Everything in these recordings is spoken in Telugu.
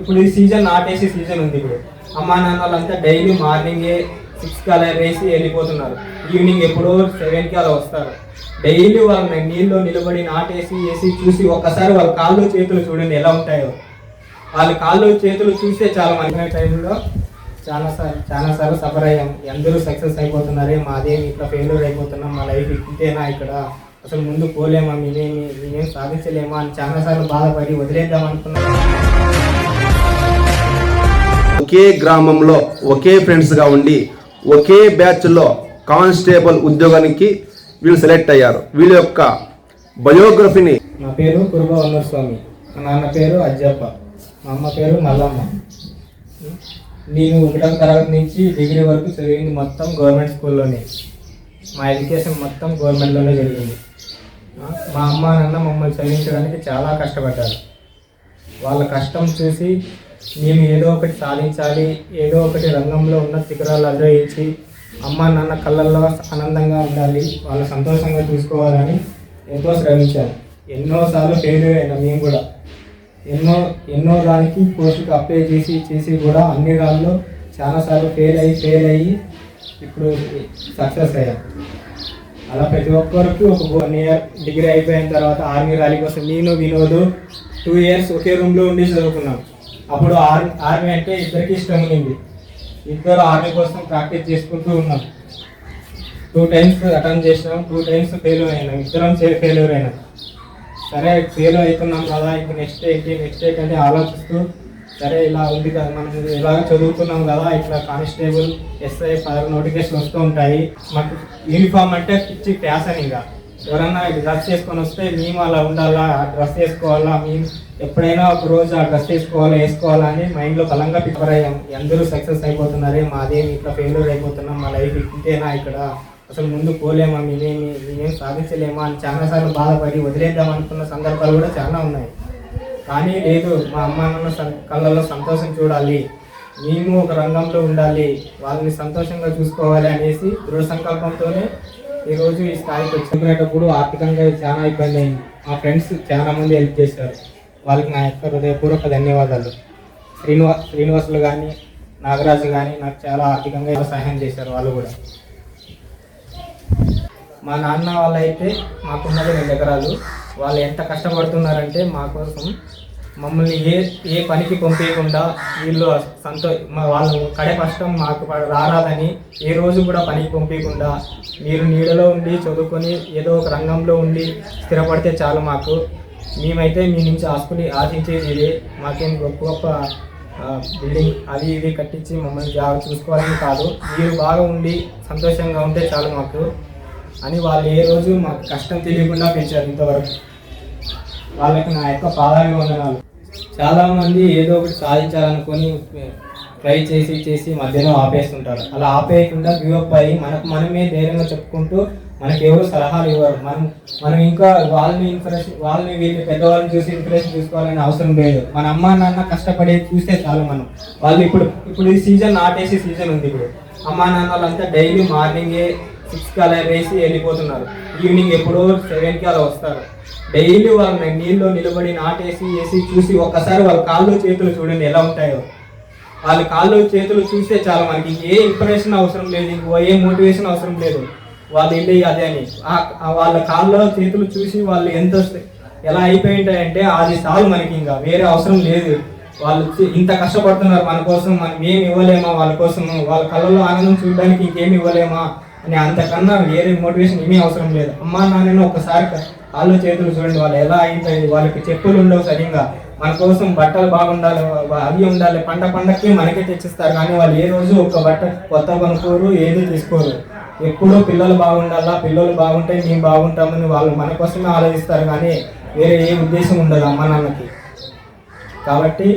ఇప్పుడు ఈ సీజన్ నాటేసే సీజన్ ఉంది ఇప్పుడు. అమ్మా నాన్న వాళ్ళంతా డైలీ మార్నింగే సిక్స్ అలా వేసి వెళ్ళిపోతున్నారు. ఈవినింగ్ ఎప్పుడో సెవెన్కి అలా వస్తారు. డైలీ వాళ్ళని నీళ్ళు నిలబడి నాటేసి వేసి చూసి ఒక్కసారి వాళ్ళ కాళ్ళు చేతులు చూడండి ఎలా ఉంటాయో. వాళ్ళ కాళ్ళు చేతులు చూస్తే చాలా మంచి టైంలో చాలా సార్ చాలా సార్లు సఫర్ అయ్యాం. అందరూ సక్సెస్ అయిపోతున్నారే మాదేమి ఇట్లా ఫెయిల్యూర్ అయిపోతున్నాం మా లైఫ్ ఇంతేనా ఇక్కడ? అసలు ముందు పోలేమా మేమేమి మేమేం సాధించలేమా అని చాలా సార్లు బాధపడి వదిలేద్దాం అనుకున్నాం. ఒకే గ్రామంలో ఒకే ఫ్రెండ్స్గా ఉండి ఒకే బ్యాచ్లో కానిస్టేబుల్ ఉద్యోగానికి వీళ్ళు సెలెక్ట్ అయ్యారు. వీళ్ళ యొక్క బయోగ్రఫీని నా పేరు కురుబ వల్లస్వామి. స్వామి మా నాన్న పేరు అజ్జప్ప. మా అమ్మ పేరు మల్లమ్మ. నేను ఒకటవ తరగతి నుంచి డిగ్రీ వరకు చదివింది మొత్తం గవర్నమెంట్ స్కూల్లోనే. మా ఎడ్యుకేషన్ మొత్తం గవర్నమెంట్లోనే జరిగింది. మా అమ్మ నాన్న మమ్మల్ని చదివించడానికి చాలా కష్టపడ్డారు. వాళ్ళ కష్టం చూసి మేము ఏదో ఒకటి సాధించాలి ఏదో ఒకటి రంగంలో ఉన్న శిఖరాలు అధిరోహించి అమ్మ నాన్న కళ్ళల్లో ఆనందంగా ఉండాలి వాళ్ళు సంతోషంగా చూసుకోవాలని ఎంతో శ్రమించాను ఎన్నోసార్లు ఫెయిల్యూర్ అయినా మేము కూడా. ఎన్నో ఎన్నో దానికి పోస్టుకి అప్లై చేసి చేసి కూడా అన్ని రాళ్ళు చాలాసార్లు ఫెయిల్ అయ్యి ఫెయిల్ అయ్యి ఇప్పుడు సక్సెస్ అయ్యాం. అలా ప్రతి ఒక్కరికి ఒక వన్ ఇయర్ డిగ్రీ అయిపోయిన తర్వాత ఆర్మీ ర్యాలీ కోసం నేను వినోద్ టూ ఇయర్స్ ఒకే రూమ్లో ఉండి చదువుకున్నాం. అప్పుడు ఆర్మీ ఆర్మీ అంటే ఇద్దరికి ఇష్టం ఉంది ఇద్దరు ఆర్మీ కోసం ప్రాక్టీస్ చేసుకుంటూ ఉన్నాం. టూ టైమ్స్ అటెండ్ చేసినాం. టూ టైమ్స్ ఫెయిల్ అయినాం. ఇద్దరం ఫెయిల్యూర్ అయినాం. సరే ఫెయిల్ అవుతున్నాం కదా. ఇంక నెక్స్ట్ ఏంటి నెక్స్ట్ ఏంటంటే అని ఆలోచిస్తూ సరే ఇలా ఉంది కదా. మనం ఇలా చదువుతున్నాం కదా. ఇట్లా కానిస్టేబుల్ ఎస్ఐ పదహారు నోటిఫికేషన్ వస్తూ ఉంటాయి. మాకు యూనిఫామ్ అంటే పిచ్చి ఫ్యాషన్ ఇంకా. ఎవరన్నా డ్రెస్ చేసుకొని వస్తే మేము అలా ఉండాలా? డ్రెస్ వేసుకోవాలా? మేము ఎప్పుడైనా ఒక రోజు ఆ డ్రెస్ వేసుకోవాలా వేసుకోవాలా అని మైండ్లో బలంగా ప్రిపేర్ అయ్యాం. అందరూ సక్సెస్ అయిపోతున్నారే మాదేమి ఇట్లా ఫెయిల్యూర్ అయిపోతున్నాం మా లైఫ్ ఇంతేనా ఇక్కడ? అసలు ముందు పోలేమా మేమేమి మేమేం సాధించలేమా అని చాలాసార్లు బాధపడి వదిలేద్దాం అనుకున్న సందర్భాలు కూడా చాలా ఉన్నాయి. కానీ లేదు మా అమ్మ నాన్న కళ్ళల్లో సంతోషం చూడాలి. మేము ఒక రంగంలో ఉండాలి. వాళ్ళని సంతోషంగా చూసుకోవాలి అనేసి దృఢ సంకల్పంతోనే ఈరోజు ఈ స్థాయికి వచ్చినప్పుడు ఆర్థికంగా చాలా ఇబ్బంది అయింది. మా ఫ్రెండ్స్ చాలా మంది హెల్ప్ చేశారు. వాళ్ళకి నా యొక్క హృదయపూర్వక ధన్యవాదాలు. శ్రీనివాస్ శ్రీనివాసులు కానీ నాగరాజు కానీ నాకు చాలా ఆర్థికంగా సహాయం చేశారు వాళ్ళు కూడా. మా నాన్న వాళ్ళైతే మాకున్నది రెండు ఎకరాలు. వాళ్ళు ఎంత కష్టపడుతున్నారంటే మా కోసం మమ్మల్ని ఏ ఏ పనికి పంపించకుండా వీళ్ళు సంతో వాళ్ళు కడే కష్టం మాకు రారాదని ఏ రోజు కూడా పనికి పంపించకుండా మీరు నీడలో ఉండి చదువుకొని ఏదో ఒక రంగంలో ఉండి స్థిరపడితే చాలు మాకు. మేమైతే మీ నుంచి ఆసుకుని ఆశించేది ఇదే మాకేం గొప్ప గొప్ప బిల్డింగ్ అది ఇది కట్టించి మమ్మల్ని జాగ్రత్త చూసుకోవాలని కాదు. మీరు బాగా ఉండి సంతోషంగా ఉంటే చాలు మాకు. అని వాళ్ళు ఏ రోజు మాకు కష్టం తెలియకుండా పెంచారు ఇంతవరకు. వాళ్ళకి నా యొక్క పాదాభివందనాలు. చాలామంది ఏదో ఒకటి సాధించాలనుకొని ట్రై చేసి చేసి మధ్యలో ఆపేస్తుంటారు. అలా ఆపేయకుండా గివప్ అయ్యి మనకు మనమే ధైర్యంగా చెప్పుకుంటూ మనకి ఎవరు సలహాలు ఇవ్వరు. మనం మనం ఇంకా వాళ్ళని ఇన్స్పిరేషన్ వాళ్ళని వీళ్ళని పెద్దవాళ్ళని చూసి ఇన్స్పిరేషన్ తీసుకోవాలని అవసరం లేదు. మన అమ్మ నాన్న కష్టపడి చూస్తే చాలు మనం. వాళ్ళు ఇప్పుడు ఇప్పుడు ఈ సీజన్ నాటేసే సీజన్ ఉంది ఇప్పుడు. అమ్మ నాన్న వాళ్ళంతా డైలీ మార్నింగే సిక్స్కి అలా వేసి వెళ్ళిపోతున్నారు. ఈవినింగ్ ఎప్పుడో సెవెన్కి అలా వస్తారు. డైలీ వాళ్ళని నీళ్ళు నిలబడి నాటేసి వేసి చూసి ఒక్కసారి వాళ్ళ కాళ్ళు చేతులు చూడండి ఎలా ఉంటాయో. వాళ్ళ కాళ్ళు చేతులు చూస్తే చాలు మనకి ఏ ఇంప్రెషన్ అవసరం లేదు ఇంకో ఏ మోటివేషన్ అవసరం లేదు. వాళ్ళు వెళ్ళి అదే అని. వాళ్ళ కాళ్ళలో చేతులు చూసి వాళ్ళు ఎంత ఎలా అయిపోయి ఉంటాయంటే అది చాలు మనకి ఇంకా వేరే అవసరం లేదు. వాళ్ళు ఇంత కష్టపడుతున్నారు మన కోసం మనం ఏమి ఇవ్వలేమా వాళ్ళ కోసం వాళ్ళ కళ్ళలో ఆనందం చూడడానికి ఇంకేమి ఇవ్వలేమా అని అంతకన్నా వేరే మోటివేషన్ ఏమీ అవసరం లేదు. అమ్మా నాన్నను ఒకసారి కాళ్ళు చేతులు చూడండి వాళ్ళు ఎలా అయిపోయింది వాళ్ళకి చెప్పులు ఉండవు సరిగా మన కోసం బట్టలు బాగుండాలి అవి ఉండాలి పంట పండక్కి మనకే తెచ్చిస్తారు కానీ వాళ్ళు ఏ రోజు ఒక బట్ట కొత్త కొనుక్కోరు ఏది తీసుకోరు. ఎప్పుడూ పిల్లలు బాగుండాలా? పిల్లలు బాగుంటే మేము బాగుంటామని వాళ్ళు మన కోసమే ఆలోచిస్తారు కానీ వేరే ఏ ఉద్దేశం ఉండదు అమ్మా నాన్నకి. కాబట్టి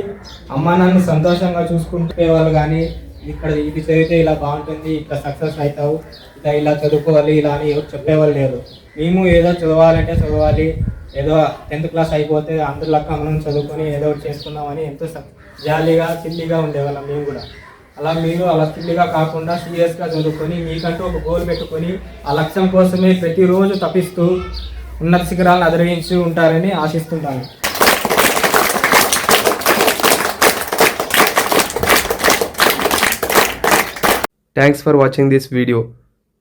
అమ్మా నాన్న సంతోషంగా చూసుకుంటే వాళ్ళు కానీ ఇక్కడ ఇది చదివితే ఇలా బాగుంటుంది ఇట్లా సక్సెస్ అవుతావు ఇలా ఇలా చదువుకోవాలి ఇలా అని ఎవరు చెప్పేవాళ్ళు లేరు. మేము ఏదో చదవాలంటే చదవాలి ఏదో టెన్త్ క్లాస్ అయిపోతే అందరి లెక్క మనం చదువుకొని ఏదో ఒకటి చేసుకుందామని ఎంతో జాలీగా చిల్లీగా ఉండేవాళ్ళం మేము కూడా. అలా మీరు అలా కాకుండా సీరియస్గా చదువుకొని మీకంటూ ఒక గోల్ పెట్టుకొని ఆ లక్ష్యం కోసమే ప్రతిరోజు తప్పిస్తూ ఉన్నత శిఖరాలను అధిరోహించి ఉంటారని ఆశిస్తుంటాను. Thanks for watching this video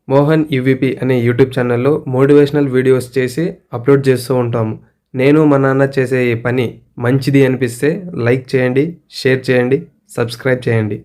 Mohan UVP అనే యూట్యూబ్ ఛానల్లో మోటివేషనల్ వీడియోస్ చేసి అప్లోడ్ చేస్తూ ఉంటాము. నేను మా నాన్న చేసే ఈ పని మంచిది అనిపిస్తే లైక్ చేయండి షేర్ చేయండి సబ్స్క్రైబ్ చేయండి.